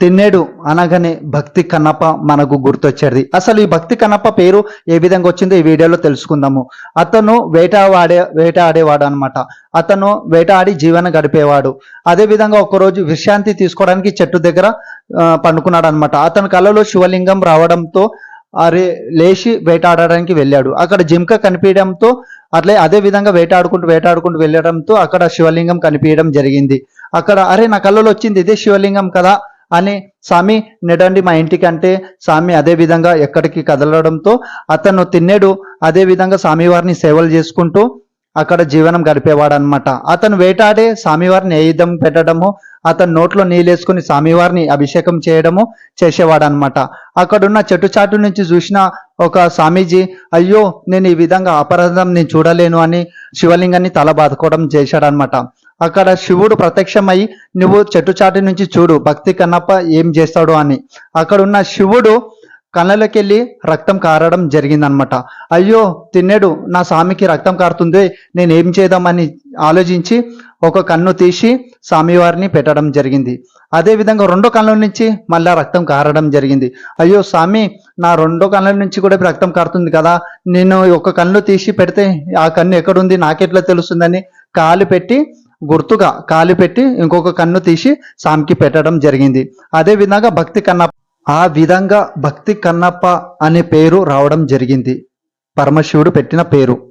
తిన్నేడు అనగానే భక్తి కన్నప్ప మనకు గుర్తొచ్చేది. అసలు ఈ భక్తి కన్నప్ప పేరు ఏ విధంగా వచ్చిందో ఈ వీడియోలో తెలుసుకుందాము. అతను వేటాడే వేటాడేవాడు అనమాట అతను వేటాడి జీవన గడిపేవాడు. అదే విధంగా ఒకరోజు విశ్రాంతి తీసుకోవడానికి చెట్టు దగ్గర పండుకున్నాడు అనమాట అతని కలలో శివలింగం రావడంతో అరే లేచి వేటాడడానికి వెళ్ళాడు. అక్కడ జింక కనిపించడంతో అట్లే అదే విధంగా వేటాడుకుంటూ వేటాడుకుంటూ వెళ్ళడంతో అక్కడ శివలింగం కనిపించడం జరిగింది. అక్కడ అరే నా కళ్ళలో వచ్చింది ఇదే శివలింగం కదా అని స్వామి నెడండి మా ఇంటికి అంటే స్వామి అదే విధంగా ఎక్కడికి కదలడంతో అతను తిన్నేడు అదే విధంగా స్వామివారిని సేవలు చేసుకుంటూ అక్కడ జీవనం గడిపేవాడు అనమాట అతను వేటాడే స్వామివారిని ఏయుధం పెట్టడము అతను నోట్లో నీళ్ళేసుకుని స్వామివారిని అభిషేకం చేయడము చేసేవాడు అనమాట అక్కడున్న చెట్టు చాటు నుంచి చూసిన ఒక స్వామీజీ అయ్యో నేను ఈ విధంగా అపరాధం నేను చూడలేను అని శివలింగాన్ని తల బాదుకోవడం చేశాడనమాట అక్కడ శివుడు ప్రత్యక్షమై నువ్వు చెట్టు చాటి నుంచి చూడు భక్తి కన్నప్ప ఏం చేస్తాడు అని. అక్కడున్న శివుడు కళ్ళలోకెళ్ళి రక్తం కారడం జరిగిందనమాట. అయ్యో తిన్నెడు నా స్వామికి రక్తం కారుతుంది నేను ఏం చేద్దామని ఆలోచించి ఒక కన్ను తీసి స్వామివారిని పెట్టడం జరిగింది. అదే విధంగా రెండో కళ్ళ నుంచి మళ్ళా రక్తం కారడం జరిగింది. అయ్యో స్వామి నా రెండో కళ్ళ నుంచి కూడా రక్తం కారుతుంది కదా నేను ఒక కన్ను తీసి పెడితే ఆ కన్ను ఎక్కడుంది నాకెట్లా తెలుస్తుందని కాలు పెట్టి గుర్తుగా కాలు పెట్టి ఇంకొక కన్ను తీసి స్వామికి పెట్టడం జరిగింది. అదే విధంగా భక్తి కన్నప్ప ఆ విధంగా భక్తి కన్నప్ప అనే పేరు రావడం జరిగింది. పరమశివుడు పెట్టిన పేరు.